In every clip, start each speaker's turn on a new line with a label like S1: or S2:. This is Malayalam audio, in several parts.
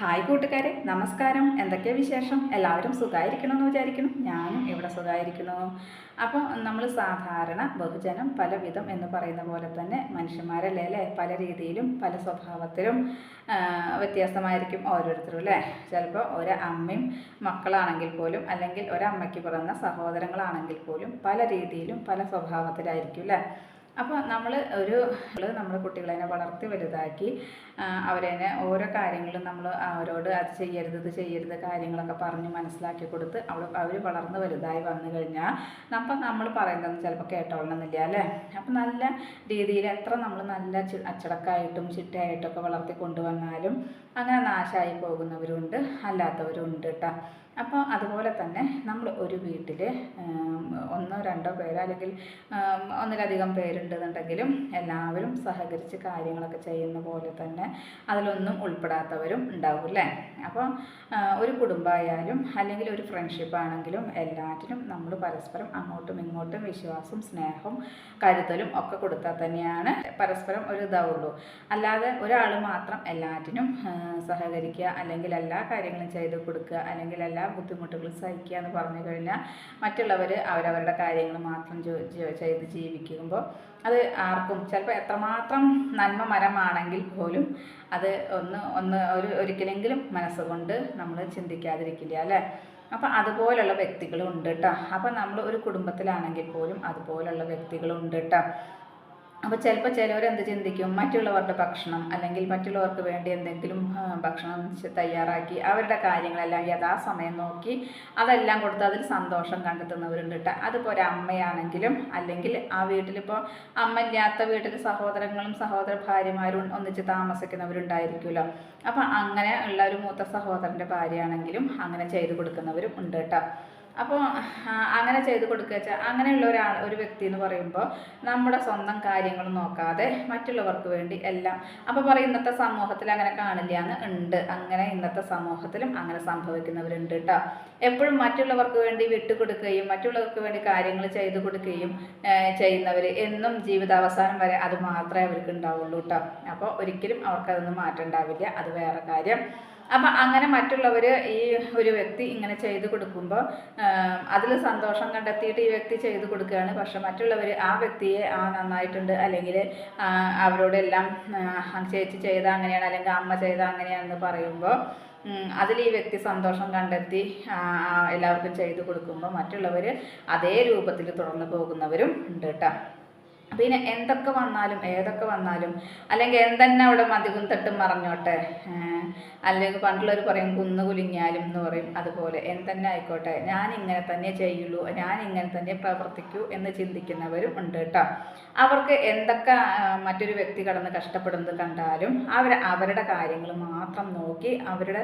S1: ഹായ് കൂട്ടുകാരെ നമസ്കാരം. എന്തൊക്കെയാ വിശേഷം? എല്ലാവരും സുഖമായിരിക്കണം എന്ന് വിചാരിക്കണം ഞാനും ഇവിടെ സുഖമായിരിക്കുന്നു അപ്പോൾ നമ്മൾ സാധാരണ ബഹുജനം പലവിധം എന്ന് പറയുന്ന പോലെ തന്നെ മനുഷ്യന്മാരല്ലേ അല്ലേ? പല രീതിയിലും പല സ്വഭാവത്തിലും വ്യത്യാസമായിരിക്കും ഓരോരുത്തരും അല്ലേ? ചിലപ്പോൾ ഒരു അമ്മയും മക്കളാണെങ്കിൽ പോലും അല്ലെങ്കിൽ ഒരമ്മയ്ക്ക് പിറന്ന സഹോദരങ്ങളാണെങ്കിൽ പോലും പല രീതിയിലും പല സ്വഭാവത്തിലായിരിക്കും അല്ലേ? അപ്പോൾ നമ്മൾ ഒരു നമ്മുടെ കുട്ടികളെ വളർത്തി വലുതാക്കി അവരെ ഓരോ കാര്യങ്ങളും നമ്മൾ അവരോട് അത് ചെയ്യരുത് ഇത് ചെയ്യരുത് കാര്യങ്ങളൊക്കെ പറഞ്ഞ് മനസ്സിലാക്കി കൊടുത്ത് അവൾ അവർ വളർന്ന് വലുതായി വന്നു കഴിഞ്ഞാൽ അപ്പം നമ്മൾ പറയുന്നതൊന്നും ചിലപ്പോൾ കേട്ടോളണമെന്നില്ല അല്ലേ? അപ്പം നല്ല രീതിയിൽ എത്ര നമ്മൾ നല്ല അച്ചടക്കമായിട്ടും ചിട്ടയായിട്ടൊക്കെ വളർത്തി കൊണ്ടുവന്നാലും അങ്ങനെ നാശമായി പോകുന്നവരുണ്ട് അല്ലാത്തവരുണ്ട് കേട്ടോ അപ്പോൾ അതുപോലെ തന്നെ നമ്മൾ ഒരു വീട്ടിൽ ഒന്നോ രണ്ടോ പേരോ അല്ലെങ്കിൽ ഒന്നിലധികം പേരുണ്ടെന്നുണ്ടെങ്കിലും എല്ലാവരും സഹകരിച്ച് കാര്യങ്ങളൊക്കെ ചെയ്യുന്ന പോലെ തന്നെ അതിലൊന്നും ഉൾപ്പെടാത്തവരും ഉണ്ടാവും അല്ലേ? അപ്പോൾ ഒരു കുടുംബമായാലും അല്ലെങ്കിൽ ഒരു ഫ്രണ്ട്ഷിപ്പ് ആണെങ്കിലും എല്ലാറ്റിനും നമ്മൾ പരസ്പരം അങ്ങോട്ടും ഇങ്ങോട്ടും വിശ്വാസവും സ്നേഹവും കരുതലും ഒക്കെ കൊടുത്താൽ തന്നെയാണ് പരസ്പരം ഒരു ഇതാവുള്ളൂ. അല്ലാതെ ഒരാൾ മാത്രം എല്ലാറ്റിനും സഹകരിക്കുക അല്ലെങ്കിൽ എല്ലാ കാര്യങ്ങളും ചെയ്ത് കൊടുക്കുക അല്ലെങ്കിൽ എല്ലാ ബുദ്ധിമുട്ടുകളും സഹിക്കുക എന്ന് പറഞ്ഞു കഴിഞ്ഞാൽ മറ്റുള്ളവർ അവരവരുടെ കാര്യങ്ങൾ മാത്രം ചെയ്ത് ജീവിക്കുമ്പോൾ അത് ആർക്കും ചിലപ്പോൾ എത്രമാത്രം നന്മ മരമാണെങ്കിൽ പോലും അത് ഒന്ന് ഒന്ന് ഒരു ഒരിക്കലെങ്കിലും മനസ്സുകൊണ്ട് നമ്മൾ ചിന്തിക്കാതിരിക്കില്ല അല്ലേ? അപ്പം അതുപോലുള്ള വ്യക്തികളും ഉണ്ട് കേട്ടോ. അപ്പം നമ്മൾ ഒരു കുടുംബത്തിലാണെങ്കിൽ പോലും അതുപോലുള്ള വ്യക്തികളുണ്ട് കേട്ടോ. അപ്പോൾ ചിലപ്പോൾ ചിലവർ എന്ത് ചിന്തിക്കും മറ്റുള്ളവരുടെ ഭക്ഷണം അല്ലെങ്കിൽ മറ്റുള്ളവർക്ക് വേണ്ടി എന്തെങ്കിലും ഭക്ഷണം തയ്യാറാക്കി അവരുടെ കാര്യങ്ങളെല്ലാം യഥാസമയം നോക്കി അതെല്ലാം കൊടുത്ത് അതിൽ സന്തോഷം കണ്ടെത്തുന്നവരുണ്ട് കേട്ടോ അതിപ്പോൾ ഒരു അമ്മയാണെങ്കിലും അല്ലെങ്കിൽ ആ വീട്ടിലിപ്പോൾ അമ്മ ഇല്ലാത്ത വീട്ടിൽ സഹോദരങ്ങളും സഹോദര ഭാര്യമാരും ഒന്നിച്ച് താമസിക്കുന്നവരുണ്ടായിരിക്കുമല്ലോ. അപ്പം അങ്ങനെ ഉള്ള ഒരു മൂത്ത സഹോദരന്റെ ഭാര്യയാണെങ്കിലും അങ്ങനെ ചെയ്തു കൊടുക്കുന്നവരും ഉണ്ട് കേട്ടോ അപ്പോൾ അങ്ങനെ ചെയ്ത് കൊടുക്കുക വെച്ചാൽ അങ്ങനെയുള്ള ഒരാൾ ഒരു വ്യക്തി എന്ന് പറയുമ്പോൾ നമ്മുടെ സ്വന്തം കാര്യങ്ങൾ നോക്കാതെ മറ്റുള്ളവർക്ക് വേണ്ടി എല്ലാം. അപ്പോൾ പറയും ഇന്നത്തെ സമൂഹത്തിൽ അങ്ങനെ കാണില്ല എന്ന് ഉണ്ട്. അങ്ങനെ ഇന്നത്തെ സമൂഹത്തിലും അങ്ങനെ സംഭവിക്കുന്നവരുണ്ട് കേട്ടോ എപ്പോഴും മറ്റുള്ളവർക്ക് വേണ്ടി വിട്ടുകൊടുക്കുകയും മറ്റുള്ളവർക്ക് വേണ്ടി കാര്യങ്ങൾ ചെയ്തു കൊടുക്കുകയും ചെയ്യുന്നവർ എന്നും ജീവിതാവസാനം വരെ അത് മാത്രമേ അവർക്ക് ഉണ്ടാവുള്ളൂ കേട്ടോ അപ്പോൾ ഒരിക്കലും അവർക്കതൊന്നും മാറ്റം ഉണ്ടാവില്ല. അത് വേറെ കാര്യം. അപ്പം അങ്ങനെ മറ്റുള്ളവർ ഈ ഒരു വ്യക്തി ഇങ്ങനെ ചെയ്തു കൊടുക്കുമ്പോൾ അതിൽ സന്തോഷം കണ്ടെത്തിയിട്ട് ഈ വ്യക്തി ചെയ്തു കൊടുക്കുകയാണ് പക്ഷെ മറ്റുള്ളവർ ആ വ്യക്തിയെ ആ നന്നായിട്ടുണ്ട് അല്ലെങ്കിൽ അവരോടെല്ലാം ചേച്ചി ചെയ്ത അങ്ങനെയാണ് അല്ലെങ്കിൽ അമ്മ ചെയ്ത അങ്ങനെയാണെന്ന് പറയുമ്പോൾ അതിൽ ഈ വ്യക്തി സന്തോഷം കണ്ടെത്തി എല്ലാവർക്കും ചെയ്തു കൊടുക്കുമ്പോൾ മറ്റുള്ളവർ അതേ രൂപത്തിൽ തുടർന്ന് പോകുന്നവരും ഉണ്ട് കേട്ടോ. പിന്നെ എന്തൊക്കെ വന്നാലും ഏതൊക്കെ വന്നാലും അല്ലെങ്കിൽ എന്തെന്നെ അവിടെ മതികും തട്ടും മറഞ്ഞോട്ടെ അല്ലെങ്കിൽ പണ്ടുള്ളവർ പറയും കുന്നു കുലിഞ്ഞാലും എന്ന് പറയും അതുപോലെ. എന്തെന്നെ ആയിക്കോട്ടെ. ഞാൻ ഇങ്ങനെ തന്നെ ചെയ്യുള്ളൂ. ഞാൻ ഇങ്ങനെ തന്നെ പ്രവർത്തിക്കൂ എന്ന് ചിന്തിക്കുന്നവരും ഉണ്ട് കേട്ടോ. അവർക്ക് എന്തൊക്കെ മറ്റൊരു വ്യക്തി കടന്ന് കഷ്ടപ്പെടുന്നത് കണ്ടാലും അവർ അവരുടെ കാര്യങ്ങൾ മാത്രം നോക്കി അവരുടെ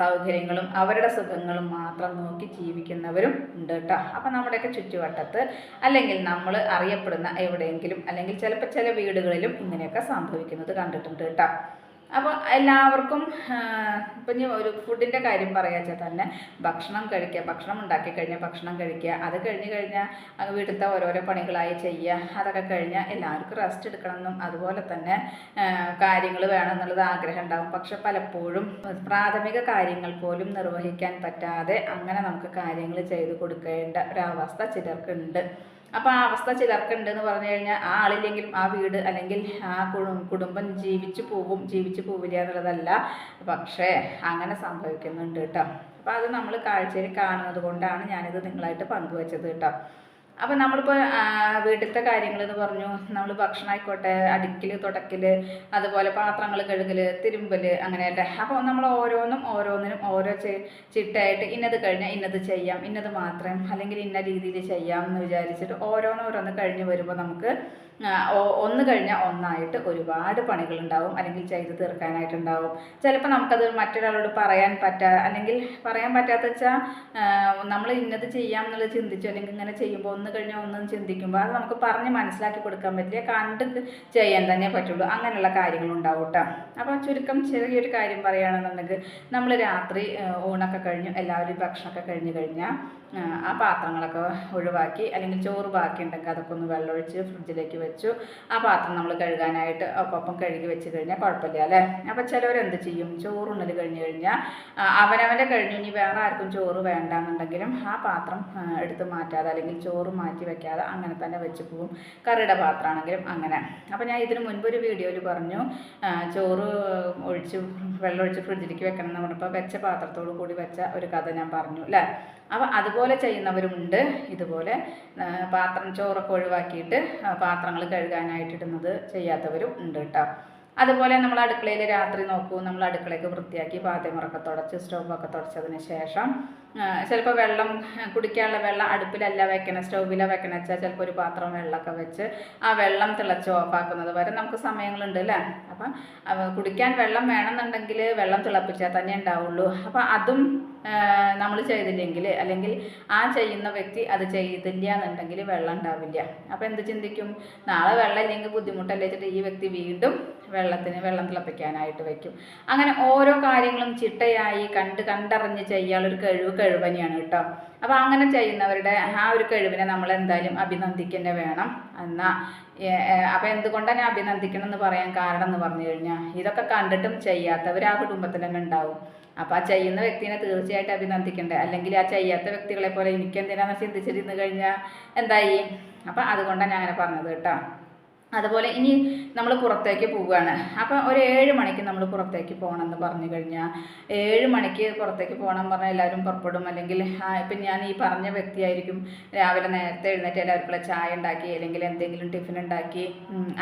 S1: സൗകര്യങ്ങളും അവരുടെ സുഖങ്ങളും മാത്രം നോക്കി ജീവിക്കുന്നവരും ഉണ്ട് കേട്ടോ. അപ്പം നമ്മുടെയൊക്കെ ചുറ്റുവട്ടത്ത് അല്ലെങ്കിൽ നമ്മൾ അറിയപ്പെടുന്ന എവിടെയെങ്കിലും അല്ലെങ്കിൽ ചിലപ്പോൾ ചില വീടുകളിലും ഇങ്ങനെയൊക്കെ സംഭവിക്കുന്നത് കണ്ടിട്ടുണ്ട് കേട്ടോ. അപ്പോൾ എല്ലാവർക്കും ഇപ്പം ഞാൻ ഒരു ഫുഡിന്റെ കാര്യം പറയാച്ചാൽ തന്നെ ഭക്ഷണം കഴിക്കുക ഭക്ഷണം ഉണ്ടാക്കി കഴിഞ്ഞാൽ ഭക്ഷണം കഴിക്കുക അത് കഴിഞ്ഞ് കഴിഞ്ഞാൽ അങ്ങ് വീട്ടിലത്തെ ഓരോരോ പണികളായി ചെയ്യുക അതൊക്കെ കഴിഞ്ഞാൽ എല്ലാവർക്കും റെസ്റ്റ് എടുക്കണമെന്നും അതുപോലെ തന്നെ കാര്യങ്ങൾ വേണം എന്നുള്ളത് ആഗ്രഹം ഉണ്ടാകും പക്ഷെ പലപ്പോഴും പ്രാഥമിക കാര്യങ്ങൾ പോലും നിർവഹിക്കാൻ പറ്റാതെ അങ്ങനെ നമുക്ക് കാര്യങ്ങൾ ചെയ്തു കൊടുക്കേണ്ട ഒരവസ്ഥ ചിലർക്കുണ്ട്. അപ്പോൾ ആ അവസ്ഥ ചിലർക്കുണ്ട് എന്ന് പറഞ്ഞു കഴിഞ്ഞാൽ ആ ആളില്ലെങ്കിലും ആ വീട് അല്ലെങ്കിൽ ആ കുടുംബം ജീവിച്ചു പോകും ജീവിച്ചു പോവില്ല എന്നുള്ളതല്ല. പക്ഷേ അങ്ങനെ സംഭവിക്കുന്നുണ്ട് കേട്ടോ. അപ്പോൾ അത് നമ്മൾ കാഴ്ചയിൽ കാണുന്നത് കൊണ്ടാണ് ഞാനിത് നിങ്ങളായിട്ട് പങ്കുവച്ചത് കേട്ടോ. അപ്പോൾ നമ്മളിപ്പോൾ വീട്ടിലത്തെ കാര്യങ്ങൾ എന്ന് പറഞ്ഞു. നമ്മൾ ഭക്ഷണം ആയിക്കോട്ടെ അടുക്കിൽ തുടക്കൽ അതുപോലെ പാത്രങ്ങൾ കഴുകൽ തിരുമ്പൽ അങ്ങനെയല്ലേ. അപ്പോൾ നമ്മൾ ഓരോന്നും ഓരോന്നിനും ഓരോ ചെ- ചിട്ടയായിട്ട് ഇന്നത് കഴിഞ്ഞാൽ ഇന്നത് ചെയ്യാം ഇന്നത് മാത്രം. അല്ലെങ്കിൽ ഇന്ന രീതിയിൽ ചെയ്യാം എന്ന് വിചാരിച്ചിട്ട് ഓരോന്നോരോന്ന് കഴിഞ്ഞ് വരുമ്പോൾ നമുക്ക് ഒന്ന് കഴിഞ്ഞാൽ ഒന്നായിട്ട് ഒരുപാട് പണികളുണ്ടാവും. അല്ലെങ്കിൽ ചെയ്ത് തീർക്കാനായിട്ടുണ്ടാവും. ചിലപ്പോൾ നമുക്കത് മറ്റൊരാളോട് പറയാൻ പറ്റാ അല്ലെങ്കിൽ പറയാൻ പറ്റാത്ത വെച്ചാൽ നമ്മൾ ഇന്നത് ചെയ്യാം എന്നുള്ളത് ചിന്തിച്ചു അല്ലെങ്കിൽ ഇങ്ങനെ ചെയ്യുമ്പോൾ ഒന്ന് കഴിഞ്ഞാൽ ഒന്നും ചിന്തിക്കുമ്പോൾ അത് നമുക്ക് പറഞ്ഞ് മനസ്സിലാക്കി കൊടുക്കാൻ പറ്റില്ല. കണ്ട് ചെയ്യാൻ തന്നെ പറ്റുള്ളൂ. അങ്ങനെയുള്ള കാര്യങ്ങളുണ്ടാവും കേട്ടോ അപ്പോൾ ചുരുക്കം ചെറിയൊരു കാര്യം പറയുകയാണെന്നുണ്ടെങ്കിൽ നമ്മൾ രാത്രി ഊണൊക്കെ കഴിഞ്ഞു എല്ലാവരും ഭക്ഷണമൊക്കെ കഴിഞ്ഞ് കഴിഞ്ഞാൽ ആ പാത്രങ്ങളൊക്കെ ഒഴിവാക്കി അല്ലെങ്കിൽ ചോറ് ബാക്കി ഉണ്ടെങ്കിൽ അതൊക്കെ ഒന്ന് വെള്ളമൊഴിച്ച് ഫ്രിഡ്ജിലേക്ക് വെച്ചു. ആ പാത്രം നമ്മൾ കഴുകാനായിട്ട് ഒപ്പം കഴുകി വെച്ച് കഴിഞ്ഞാൽ കുഴപ്പമില്ല അല്ലേ? അപ്പം ചിലവരെന്ത് ചെയ്യും? ചോറുണ്ണൽ കഴിഞ്ഞ് കഴിഞ്ഞാൽ അവനവന്റെ കഴിഞ്ഞു ഇനി വേറെ ആർക്കും ചോറ് വേണ്ട എന്നുണ്ടെങ്കിലും ആ പാത്രം എടുത്ത് മാറ്റാതെ അല്ലെങ്കിൽ ചോറ് മാറ്റി വെക്കാതെ അങ്ങനെ തന്നെ വെച്ച് പോകും കറിയുടെ പാത്രമാണെങ്കിലും അങ്ങനെ. അപ്പോൾ ഞാൻ ഇതിന് മുൻപ് ഒരു വീഡിയോയിൽ പറഞ്ഞു ചോറ് ഒഴിച്ച് വെള്ളം ഒഴിച്ച് ഫ്രിഡ്ജിലേക്ക് വെക്കണം എന്ന് പറഞ്ഞപ്പോൾ വെച്ച പാത്രത്തോട് കൂടി വെച്ച ഒരു കഥ ഞാൻ പറഞ്ഞു അല്ലേ അപ്പോൾ അതുപോലെ ചെയ്യുന്നവരുമുണ്ട്. ഇതുപോലെ പാത്രം ചോറൊക്കെ ഒഴിവാക്കിയിട്ട് പാത്രങ്ങൾ കഴുകാനായിട്ട് ഇടുന്നത് ചെയ്യാത്തവരും ഉണ്ട് കേട്ടോ അതുപോലെ നമ്മൾ അടുക്കളയിൽ രാത്രി നോക്കൂ. നമ്മൾ അടുക്കളയൊക്കെ വൃത്തിയാക്കി പാദ്യമറൊക്കെ തുടച്ച് സ്റ്റൗവൊക്കെ തുടച്ചതിന് ശേഷം ചിലപ്പോൾ വെള്ളം കുടിക്കാനുള്ള വെള്ളം അടുപ്പിലല്ല വെക്കണം സ്റ്റൗവിലാണ് വെക്കണം വെച്ചാൽ ചിലപ്പോൾ ഒരു പാത്രം വെള്ളമൊക്കെ വെച്ച് ആ വെള്ളം തിളച്ച് ഓഫാക്കുന്നത് വരെ നമുക്ക് സമയങ്ങളുണ്ട് അല്ലേ? അപ്പം കുടിക്കാൻ വെള്ളം വേണമെന്നുണ്ടെങ്കിൽ വെള്ളം തിളപ്പിച്ചാൽ തന്നെ ഉണ്ടാവുള്ളൂ. അപ്പം അതും നമ്മൾ ചെയ്തില്ലെങ്കിൽ അല്ലെങ്കിൽ ആ ചെയ്യുന്ന വ്യക്തി അത് ചെയ്തില്ല എന്നുണ്ടെങ്കിൽ വെള്ളം ഉണ്ടാവില്ല. അപ്പോൾ എന്ത് ചിന്തിക്കും? നാളെ വെള്ളം ഇല്ലെങ്കിൽ ബുദ്ധിമുട്ടല്ലേ? വെച്ചിട്ട് ഈ വ്യക്തി വീണ്ടും വെള്ളത്തിന് വെള്ളം തിളപ്പിക്കാനായിട്ട് വെക്കും. അങ്ങനെ ഓരോ കാര്യങ്ങളും ചിട്ടയായി കണ്ട് കണ്ടറിഞ്ഞ് ചെയ്യാനുള്ളൊരു കഴിവ് കഴിവനെയാണ് കേട്ടോ. അപ്പോൾ അങ്ങനെ ചെയ്യുന്നവരുടെ ആ ഒരു കഴിവിനെ നമ്മൾ എന്തായാലും അഭിനന്ദിക്കന്നെ വേണം. എന്നാൽ അപ്പോൾ എന്തുകൊണ്ടാണ് അഭിനന്ദിക്കണം എന്ന് പറയാൻ കാരണം എന്ന് പറഞ്ഞു കഴിഞ്ഞാൽ ഇതൊക്കെ കണ്ടിട്ടും ചെയ്യാത്തവർ ആ കുടുംബത്തിൽ തന്നെ ഉണ്ടാവും. അപ്പോൾ ആ ചെയ്യുന്ന വ്യക്തിനെ തീർച്ചയായിട്ടും അഭിനന്ദിക്കണ്ടേ. അല്ലെങ്കിൽ ആ ചെയ്യാത്ത വ്യക്തികളെ പോലെ എനിക്ക് എന്തിനാണെന്ന് ചിന്തിച്ചിരുന്നു കഴിഞ്ഞാൽ എന്തായി? അപ്പം അതുകൊണ്ടാണ് ഞാൻ അങ്ങനെ പറഞ്ഞത് കേട്ടോ. അതുപോലെ ഇനി നമ്മൾ പുറത്തേക്ക് പോവുകയാണ്. അപ്പോൾ ഒരു ഏഴ് മണിക്ക് നമ്മൾ പുറത്തേക്ക് പോകണം എന്ന് പറഞ്ഞു കഴിഞ്ഞാൽ ഏഴ് മണിക്ക് പുറത്തേക്ക് പോകണം പറഞ്ഞാൽ എല്ലാവരും പുറപ്പെടും. അല്ലെങ്കിൽ ഇപ്പം ഞാൻ ഈ പറഞ്ഞ വ്യക്തിയായിരിക്കും രാവിലെ നേരത്തെ എഴുന്നേറ്റ് എല്ലാവർക്കുള്ള ചായ ഉണ്ടാക്കി അല്ലെങ്കിൽ എന്തെങ്കിലും ടിഫിൻ ഉണ്ടാക്കി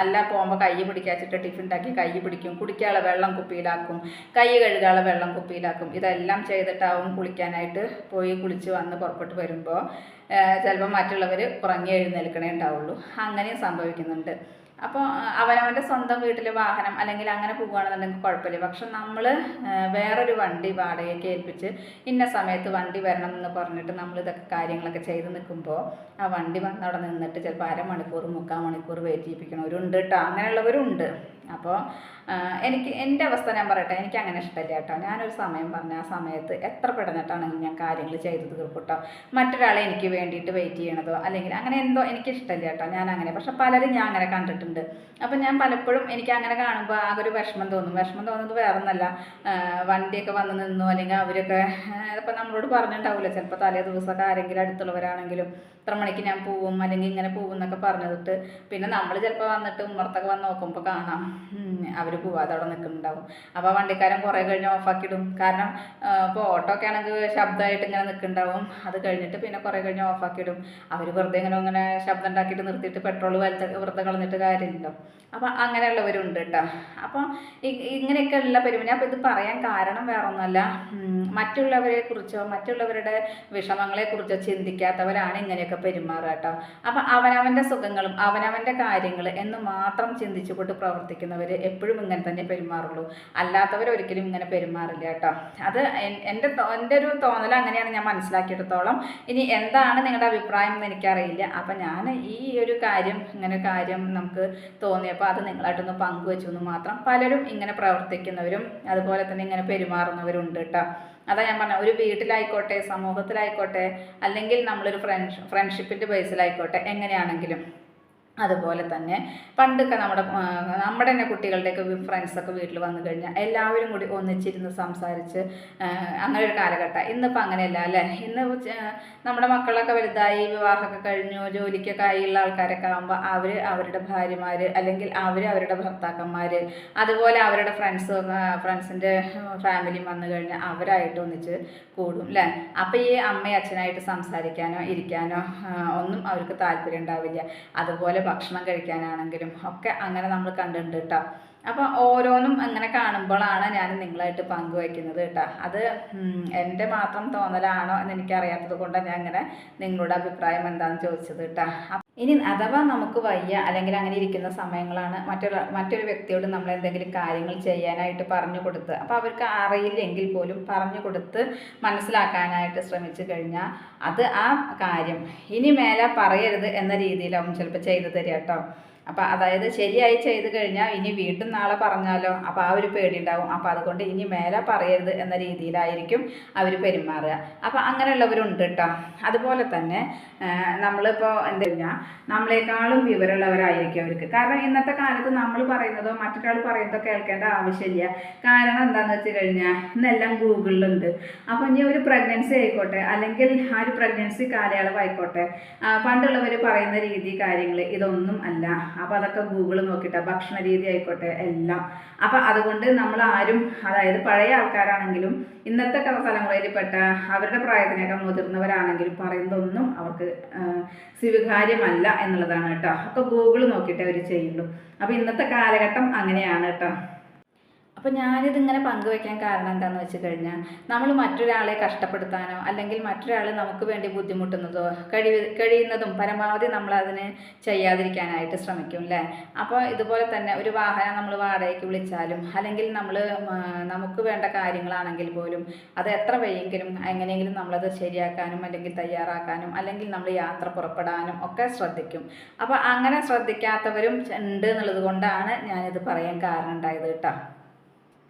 S1: അല്ല പോകുമ്പോൾ കൈ പിടിക്കാച്ചിട്ട് ടിഫിൻ ഉണ്ടാക്കി കൈ പിടിക്കും. കുടിക്കാനുള്ള വെള്ളം കുപ്പിയിലാക്കും. കൈ കഴുകാനുള്ള വെള്ളം കുപ്പിയിലാക്കും. ഇതെല്ലാം ചെയ്തിട്ടാവും കുളിക്കാനായിട്ട് പോയി കുളിച്ച് വന്ന് പുറപ്പെട്ട് വരുമ്പോൾ ചിലപ്പോൾ മറ്റുള്ളവർ ഉറങ്ങി എഴുന്നേൽക്കണേ ഉണ്ടാവുള്ളൂ. അങ്ങനെയും സംഭവിക്കുന്നുണ്ട്. അപ്പോൾ അവനവന്റെ സ്വന്തം വീട്ടിൽ വാഹനം അല്ലെങ്കിൽ അങ്ങനെ പോകുകയാണെന്നുണ്ടെങ്കിൽ കുഴപ്പമില്ല. പക്ഷെ നമ്മൾ വേറൊരു വണ്ടി വാടകയ്ക്ക് ഏൽപ്പിച്ച് ഇന്ന സമയത്ത് വണ്ടി വരണം എന്ന് പറഞ്ഞിട്ട് നമ്മൾ ഇതൊക്കെ കാര്യങ്ങളൊക്കെ ചെയ്ത് നിൽക്കുമ്പോൾ ആ വണ്ടി വന്ന് അവിടെ നിന്നിട്ട് ചിലപ്പോൾ അരമണിക്കൂർ മുക്കാൽ മണിക്കൂർ വെയിറ്റ് ചെയ്യിപ്പിക്കണവരുണ്ട് കേട്ടോ അങ്ങനെയുള്ളവരും ഉണ്ട് അപ്പോൾ എനിക്ക് എന്റെ അവസ്ഥ ഞാൻ പറയട്ടെ എനിക്ക് അങ്ങനെ ഇഷ്ടമില്ല കേട്ടോ. ഞാനൊരു സമയം പറഞ്ഞ ആ സമയത്ത് എത്ര പെടുന്നിട്ടാണെങ്കിലും ഞാൻ കാര്യങ്ങൾ ചെയ്ത് തീർക്കും കേട്ടോ മറ്റൊരാളെ എനിക്ക് വേണ്ടിയിട്ട് വെയിറ്റ് ചെയ്യണതോ? അല്ലെങ്കിൽ അങ്ങനെ എന്തോ എനിക്ക് ഇഷ്ടമില്ല കേട്ടോ ഞാൻ അങ്ങനെ പക്ഷെ പലരും ഞാൻ അങ്ങനെ കണ്ടിട്ടുണ്ട്. അപ്പം ഞാൻ പലപ്പോഴും എനിക്ക് അങ്ങനെ കാണുമ്പോൾ ആകെ ഒരു വിഷമം തോന്നും. വിഷമം തോന്നുന്നത് വേറെ ഒന്നല്ല വണ്ടിയൊക്കെ വന്ന് നിന്നു അല്ലെങ്കിൽ അവരൊക്കെ ഇപ്പം നമ്മളോട് പറഞ്ഞിട്ടുണ്ടാവില്ല ചിലപ്പോൾ തലേ ദിവസമൊക്കെ ആരെങ്കിലും അടുത്തുള്ളവരാണെങ്കിലും ഇത്ര മണിക്ക് ഞാൻ പോവും? അല്ലെങ്കിൽ ഇങ്ങനെ പോവും എന്നൊക്കെ പറഞ്ഞിട്ട് പിന്നെ നമ്മൾ ചിലപ്പോൾ വന്നിട്ട് ഉമ്മർത്തൊക്കെ വന്ന് നോക്കുമ്പോൾ കാണാം. അവർ പോവാതെ അവിടെ നിൽക്കുന്നുണ്ടാവും അപ്പോൾ വണ്ടിക്കാരൻ കുറേ കഴിഞ്ഞ് ഓഫാക്കിയിടും കാരണം ഇപ്പോൾ ഓട്ടോ ഒക്കെ ആണെങ്കിൽ ശബ്ദമായിട്ട് ഇങ്ങനെ നിൽക്കുന്നുണ്ടാവും അത് കഴിഞ്ഞിട്ട് പിന്നെ കുറേ കഴിഞ്ഞ് ഓഫാക്കിയിടും അവർ വെറുതെ ഇങ്ങനെ ഇങ്ങനെ ശബ്ദം ഉണ്ടാക്കിയിട്ട് നിർത്തിയിട്ട് പെട്രോൾ വലിച്ച വെറുതെ കളഞ്ഞിട്ട് കാര്യമില്ലല്ലോ. അപ്പോൾ അങ്ങനെയുള്ളവരുണ്ട് കേട്ടോ. അപ്പോൾ ഇങ്ങനെയൊക്കെ ഉള്ള പെരുമ അപ്പോൾ ഇത് പറയാൻ കാരണം വേറെ ഒന്നുമല്ല മറ്റുള്ളവരെ കുറിച്ചോ മറ്റുള്ളവരുടെ വിഷമങ്ങളെ കുറിച്ചോ ചിന്തിക്കാത്തവരാണ് ഇങ്ങനെയൊക്കെ പെരുമാറുക കേട്ടോ അപ്പം അവനവന്റെ സുഖങ്ങളും അവനവന്റെ കാര്യങ്ങൾ എന്ന് മാത്രം ചിന്തിച്ചുകൊണ്ട് പ്രവർത്തിക്കുന്നവർ എപ്പോഴും ഇങ്ങനെ തന്നെ പെരുമാറുള്ളൂ. അല്ലാത്തവർ ഒരിക്കലും ഇങ്ങനെ പെരുമാറില്ല കേട്ടോ. അത് എൻ- എന്റെ എന്റെ ഒരു തോന്നൽ അങ്ങനെയാണ് ഞാൻ മനസ്സിലാക്കിയെടുത്തോളം. ഇനി എന്താണ് നിങ്ങളുടെ അഭിപ്രായം എന്ന് എനിക്കറിയില്ല. അപ്പം ഞാൻ ഈ ഒരു കാര്യം ഇങ്ങനെ കാര്യം നമുക്ക് തോന്നിയപ്പോൾ അത് നിങ്ങളായിട്ടൊന്ന് പങ്കുവെച്ചു എന്ന് മാത്രം പലരും ഇങ്ങനെ പ്രവർത്തിക്കുന്നവരും അതുപോലെ തന്നെ ഇങ്ങനെ പെരുമാറുന്നവരും ഉണ്ട് കേട്ടോ. അതാ ഞാൻ പറഞ്ഞ ഒരു വീട്ടിലായിക്കോട്ടെ സമൂഹത്തിലായിക്കോട്ടെ അല്ലെങ്കിൽ നമ്മളൊരു ഫ്രണ്ട് ഫ്രണ്ട്ഷിപ്പിന്റെ ബേസിലായിക്കോട്ടെ എങ്ങനെയാണെങ്കിലും. അതുപോലെ തന്നെ പണ്ടൊക്കെ നമ്മുടെ നമ്മുടെ തന്നെ കുട്ടികളുടെയൊക്കെ ഫ്രണ്ട്സൊക്കെ വീട്ടിൽ വന്നു കഴിഞ്ഞാൽ എല്ലാവരും കൂടി ഒന്നിച്ചിരുന്ന് സംസാരിച്ച് അങ്ങനെ ഒരു കാലഘട്ടം. ഇന്നിപ്പോൾ അങ്ങനെയല്ല അല്ലേ? ഇന്ന് നമ്മുടെ മക്കളൊക്കെ വലുതായി വിവാഹമൊക്കെ കഴിഞ്ഞു ജോലിക്കൊക്കെ ആയുള്ള ആൾക്കാരൊക്കെ ആകുമ്പോൾ അവർ അവരുടെ ഭാര്യമാർ അല്ലെങ്കിൽ അവർ അവരുടെ ഭർത്താക്കന്മാർ അതുപോലെ അവരുടെ ഫ്രണ്ട്സ് ഫ്രണ്ട്സിന്റെ ഫാമിലിയും വന്നു കഴിഞ്ഞാൽ അവരായിട്ട് ഒന്നിച്ച് കൂടും അല്ലേ? അപ്പോൾ ഈ അമ്മയും അച്ഛനായിട്ട് സംസാരിക്കാനോ ഇരിക്കാനോ ഒന്നും അവർക്ക് താല്പര്യം ഉണ്ടാവില്ല. അതുപോലെ ഭക്ഷണം കഴിക്കാനാണെങ്കിലും ഒക്കെ അങ്ങനെ നമ്മൾ കണ്ടിട്ടുണ്ട് കേട്ടോ അപ്പോൾ ഓരോന്നും അങ്ങനെ കാണുമ്പോഴാണ് ഞാൻ നിങ്ങളായിട്ട് പങ്കുവയ്ക്കുന്നത് കേട്ടോ അത് എന്റെ മാത്രം തോന്നലാണോ എന്ന് എനിക്കറിയാത്തത് കൊണ്ടാണ് ഞാൻ അങ്ങനെ നിങ്ങളുടെ അഭിപ്രായം എന്താണെന്ന് ചോദിച്ചത് കേട്ടോ ഇനി അഥവാ നമുക്ക് വയ്യ അല്ലെങ്കിൽ അങ്ങനെ ഇരിക്കുന്ന സമയങ്ങളാണ് മറ്റൊരു മറ്റൊരു വ്യക്തിയോട് നമ്മൾ എന്തെങ്കിലും കാര്യങ്ങൾ ചെയ്യാനായിട്ട് പറഞ്ഞു കൊടുത്ത് അപ്പോൾ അവർക്ക് അറിയില്ലെങ്കിൽ പോലും പറഞ്ഞു കൊടുത്ത് മനസ്സിലാക്കാനായിട്ട് ശ്രമിച്ചു കഴിഞ്ഞാൽ അത് ആ കാര്യം. ഇനി മേലെ പറയരുത് എന്ന രീതിയിലാവും ചിലപ്പോൾ ചെയ്തു തരിക കേട്ടോ. അപ്പോൾ അതായത് ശരിയായി ചെയ്ത് കഴിഞ്ഞാൽ ഇനി വീണ്ടും നാളെ പറഞ്ഞാലോ? അപ്പോൾ ആ ഒരു പേടി ഉണ്ടാവും അപ്പോൾ അതുകൊണ്ട് ഇനി മേലെ പറയരുത് എന്ന രീതിയിലായിരിക്കും അവർ പെരുമാറുക. അപ്പോൾ അങ്ങനെയുള്ളവരുണ്ട് കേട്ടോ അതുപോലെ തന്നെ നമ്മളിപ്പോൾ എന്താ കഴിഞ്ഞാൽ നമ്മളെക്കാളും വിവരമുള്ളവരായിരിക്കും അവർക്ക്. കാരണം ഇന്നത്തെ കാലത്ത് നമ്മൾ പറയുന്നതോ മറ്റൊരാൾ പറയുന്നതോ കേൾക്കേണ്ട ആവശ്യമില്ല. കാരണം എന്താണെന്ന് വെച്ച് കഴിഞ്ഞാൽ ഇന്നെല്ലാം ഗൂഗിളിലുണ്ട്. അപ്പോൾ ഇനി ഒരു പ്രഗ്നൻസി ആയിക്കോട്ടെ അല്ലെങ്കിൽ ആ ഒരു പ്രഗ്നൻസി കാലയളവായിക്കോട്ടെ പണ്ടുള്ളവർ പറയുന്ന രീതി കാര്യങ്ങൾ ഇതൊന്നും അല്ല. അപ്പോൾ അതൊക്കെ ഗൂഗിൾ നോക്കിയിട്ട് ഭക്ഷണ രീതി ആയിക്കോട്ടെ എല്ലാം. അപ്പോൾ അതുകൊണ്ട് നമ്മൾ ആരും അതായത് പഴയ ആൾക്കാരാണെങ്കിലും ഇന്നത്തെ തലമുറയിൽപ്പെട്ട അവരുടെ പ്രായത്തിനൊക്കെ മുതിർന്നവരാണെങ്കിലും പറയുന്നതൊന്നും അവർക്ക് സ്വീകാര്യമല്ല എന്നുള്ളതാണ് കേട്ടോ. അപ്പോൾ ഗൂഗിൾ നോക്കിയിട്ട് അവർ ചെയ്യുള്ളൂ. അപ്പോൾ ഇന്നത്തെ കാലഘട്ടം അങ്ങനെയാണ് കേട്ടോ. അപ്പോൾ ഞാനിതിങ്ങനെ പങ്കുവയ്ക്കാൻ കാരണം എന്താണെന്ന് വെച്ച് കഴിഞ്ഞാൽ നമ്മൾ മറ്റൊരാളെ കഷ്ടപ്പെടുത്താനോ അല്ലെങ്കിൽ മറ്റൊരാൾ നമുക്ക് വേണ്ടി ബുദ്ധിമുട്ടുന്നതോ കഴി കഴിയുന്നതും പരമാവധി നമ്മൾ അതിന് ചെയ്യാതിരിക്കാനായിട്ട് ശ്രമിക്കും അല്ലേ അപ്പോൾ ഇതുപോലെ തന്നെ ഒരു വാഹനം നമ്മൾ വാടകയ്ക്ക് വിളിച്ചാലും അല്ലെങ്കിൽ നമ്മൾ നമുക്ക് വേണ്ട കാര്യങ്ങളാണെങ്കിൽ പോലും അത് എത്ര വയ്യെങ്കിലും എങ്ങനെയെങ്കിലും നമ്മളത് ശരിയാക്കാനും അല്ലെങ്കിൽ തയ്യാറാക്കാനും അല്ലെങ്കിൽ നമ്മൾ യാത്ര പുറപ്പെടാനും ഒക്കെ ശ്രദ്ധിക്കും. അപ്പോൾ അങ്ങനെ ശ്രദ്ധിക്കാത്തവരും ഉണ്ട് എന്നുള്ളത് കൊണ്ടാണ് ഞാനിത് പറയാൻ കാരണം ഉണ്ടായത് കേട്ടോ.